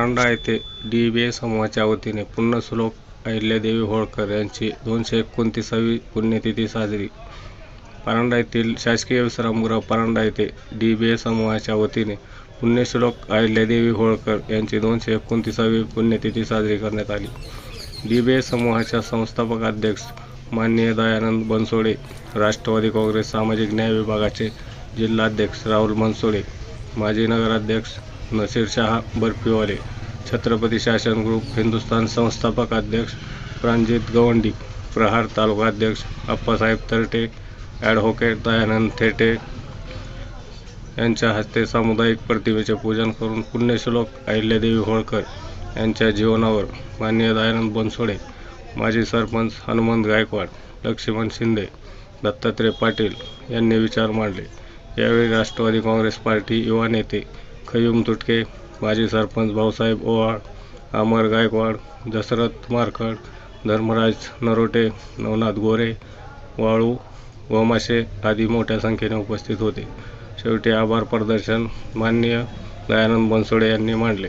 येथे डी बी ए समूहाच्या वतीने पुण्यश्लोक अहिल्यादेवी होळकर यांची दोनशे एकोणतीसावी पुण्यतिथी साजरी. परांडा येथील शासकीय विश्रामगृह परांडा येथे डी बी ए समूहाच्या वतीने पुण्यश्लोक अहिल्यादेवी होळकर यांची दोनशे एकोणतीसावी पुण्यतिथी साजरी करण्यात आली. डी बी ए समूहाच्या संस्थापक अध्यक्ष माननीय दयानंद बनसोडे राष्ट्रवादी काँग्रेस सामाजिक न्याय विभागाचे जिल्हाध्यक्ष राहुल मनसोडे माजी नगराध्यक्ष नसीर शहा बर्फीवाले छत्रपती शासन ग्रुप हिंदुस्थान संस्थापक अध्यक्ष प्रांजित गवंडी प्रहार तालुका अध्यक्ष अप्पासाहेब तरटे ॲडव्होकेट दयानंद थेटे यांच्या हस्ते सामुदायिक प्रतिमेचे पूजन करून पुण्यश्लोक अहिल्यादेवी होळकर यांच्या जीवनावर मान्य दयानंद बनसोडे माजी सरपंच हनुमंत गायकवाड लक्ष्मण शिंदे दत्तात्रय पाटील यांनी विचार मांडले. यावेळी राष्ट्रवादी काँग्रेस पार्टी युवा नेते खयूम तुटके माजी सरपंच भाऊसाहेब ओवाळ अमर गायकवाड दशरथ मारकड धर्मराज नरोटे नवनाथ गोरे वाळू गोमाशे आदी मोठ्या संख्येने उपस्थित होते. शेवटी आभार प्रदर्शन माननीय दयानंद बनसोडे यांनी मांडले.